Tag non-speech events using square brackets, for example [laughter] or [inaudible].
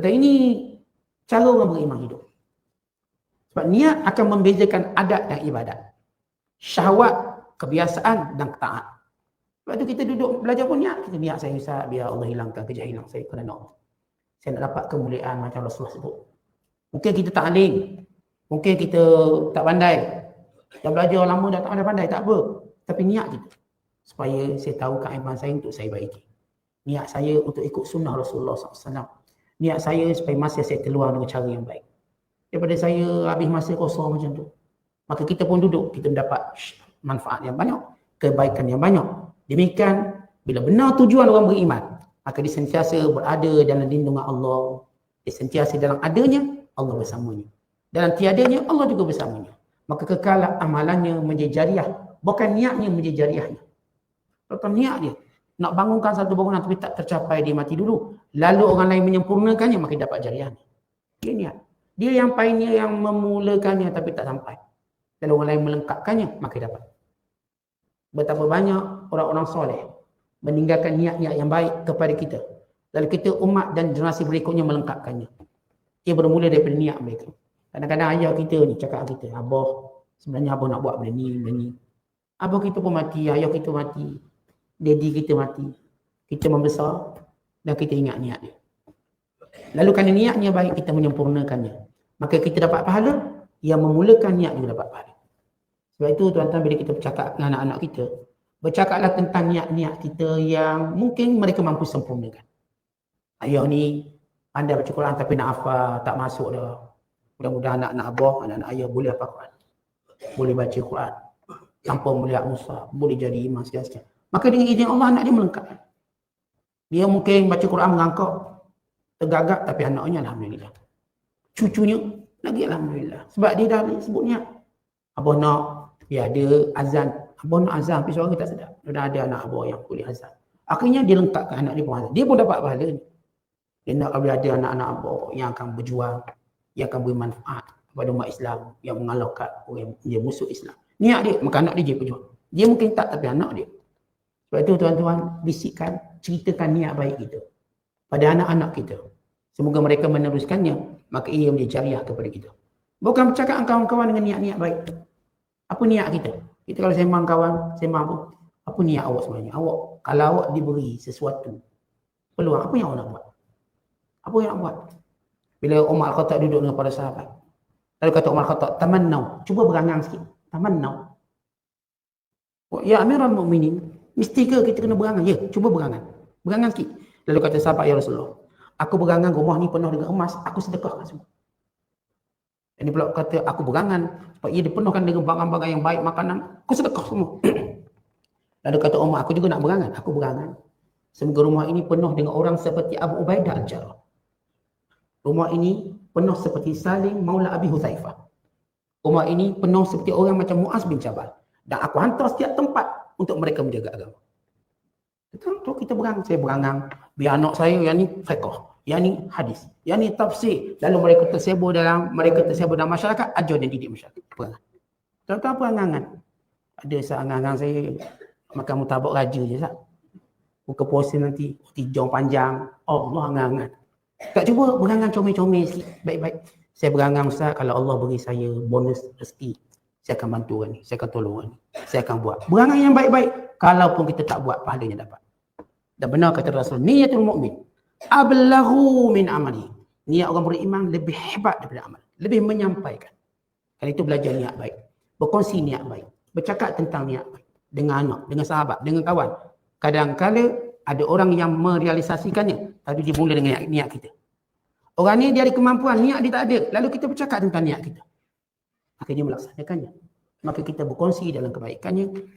Kata ini cara orang beriman hidup. Sebab niat akan membezakan adat dan ibadat. Syahwat, kebiasaan dan taat. Sebab tu kita duduk belajar pun niat. Kita niat saya Ustaz, biar Allah hilangkan kejahilan saya kerana Allah. Saya nak dapat kemuliaan macam Rasulullah sebut. Mungkin kita tak alim. Mungkin kita tak pandai. Dah belajar lama dah tak pandai-pandai, tak apa. Tapi niat kita. Supaya saya tahu keaiban saya untuk saya baiki. Niat saya untuk ikut sunnah Rasulullah SAW. Niat saya supaya masa saya keluar dengan cara yang baik. Daripada saya habis masa kosong macam tu. Maka kita pun duduk, kita mendapat manfaat yang banyak. Kebaikan yang banyak. Demikian, bila benar tujuan orang beriman, maka dia sentiasa berada dalam lindungan Allah. Dia sentiasa dalam adanya, Allah bersamanya. Dalam tiadanya, Allah juga bersamanya. Maka kekal amalannya menjadi jariah. Bukan niatnya menjadi jariahnya. Kalau niat dia, nak bangunkan satu bangunan tapi tak tercapai, dia mati dulu. Lalu orang lain menyempurnakannya, maka dia dapat jariahnya. Dia niat. Dia yang pioneer yang memulakannya tapi tak sampai. Lalu orang lain melengkapkannya, maka dia dapat. Betapa banyak orang-orang soleh meninggalkan niat-niat yang baik kepada kita. Lalu kita umat dan generasi berikutnya melengkapkannya. Ia bermula daripada niat mereka. Kadang-kadang ayah kita ni cakap kita, Abah, sebenarnya Abah nak buat benda ni, benda ni. Abah kita pun mati, ayah kita mati, daddy kita mati. Kita membesar dan kita ingat niat dia. Lalu kerana niatnya baik, kita menyempurnakannya. Maka kita dapat pahala, yang memulakan niat juga dapat pahala. Sebab itu tuan-tuan bila kita bercakap dengan anak-anak kita, bercakaplah tentang niat-niat kita yang mungkin mereka mampu sempurnakan. Ayah ni pandai baca Quran tapi nak hafal, tak masuk dah. Mudah-mudahan anak-anak abah, anak-anak ayah boleh hafal Quran. Boleh baca Quran. Tanpa melihat Musa, boleh jadi imam sekian-sekian. Maka dengan izin Allah anak dia melengkap. Dia mungkin baca Quran mengangkau, tergagap tapi anaknya Alhamdulillah. Cucunya lagi Alhamdulillah. Sebab dia dah sebut niat. Abah nak, ya ada azan. Abah nak azan tapi suara tak sedap. Dah ada anak abah yang boleh azan. Akhirnya dia lengkapkan anak dia pun azan. Dia pun dapat pahala ni. Dia nak kalau ada anak-anak abah yang akan berjuang, yang akan beri manfaat kepada umat Islam, yang mengalahkan orang yang musuh Islam. Niat dia, maka anak dia je berjuang. Dia mungkin tak tapi anak dia. Sebab itu tuan-tuan, bisikkan, ceritakan niat baik kita. Pada anak-anak kita. Semoga mereka meneruskannya, maka ia menjadi jariah kepada kita. Bukan bercakap kawan-kawan dengan niat-niat baik. Apa niat kita? Kita kalau sembang kawan, sembang apa? Apa niat awak sebenarnya? Awak, kalau awak diberi sesuatu, peluang, apa yang awak nak buat? Apa yang awak buat? Bila Umar Al-Khattab duduk dengan para sahabat. Lalu kata Umar Al-Khattab, tamannau. Cuba berangan sikit. Tamannau. Ya Amirul Mukminin, mesti ke kita kena berangan? Ya, cuba berangan. Berangan sikit. Lalu kata sahabat ya Rasulullah, aku berangan rumah ni penuh dengan emas, aku sedekahkan semua. Ini pula kata aku berangan sebab ia dipenuhkan dengan barang-barang yang baik makanan, aku sedekah semua. [clears throat] Lalu kata Umar, aku juga nak berangan. Aku berangan. Semoga rumah ini penuh dengan orang seperti Abu Ubaidah Al-Jarrah. Rumah ini penuh seperti Salim Maula Abi Huthaifah. Rumah ini penuh seperti orang macam Muaz bin Jabal. Dan aku hantar setiap tempat untuk mereka menjaga agama. Betul tu kita berangan. Saya berangan. Biar anak saya yang ni fiqh. Yang ni hadis. Yang ni tafsir. Lalu mereka tersebut dalam mereka tersebut dalam masyarakat. Ajar dan didik masyarakat. Berangan. Tahu apa angan-angan? Ada seangan-angan saya makan mutabak raja je sah. Buka puasa nanti, tijong panjang. Allah angan-angan. Tak cuba berangan comel-comel sikit. Baik-baik. Saya berangan Ustaz kalau Allah beri saya bonus rezeki. Saya akan bantu orang ni. Saya akan tolong orang ni. Saya akan buat. Berangan yang baik-baik. Kalaupun kita tak buat, pahalanya dapat. Dan benar kata Rasul, niatul mu'min. Ablahu min amali. Niat orang beriman lebih hebat daripada amal. Lebih menyampaikan. Kali itu belajar niat baik. Berkongsi niat baik. Bercakap tentang niat baik. Dengan anak, dengan sahabat, dengan kawan. Kadang-kadang ada orang yang merealisasikannya. Tapi dimulai dengan niat, niat kita. Orang ni dia ada kemampuan, niat dia tak ada. Lalu kita bercakap tentang niat kita. Dia melaksanakannya. Maka kita berkongsi dalam kebaikannya.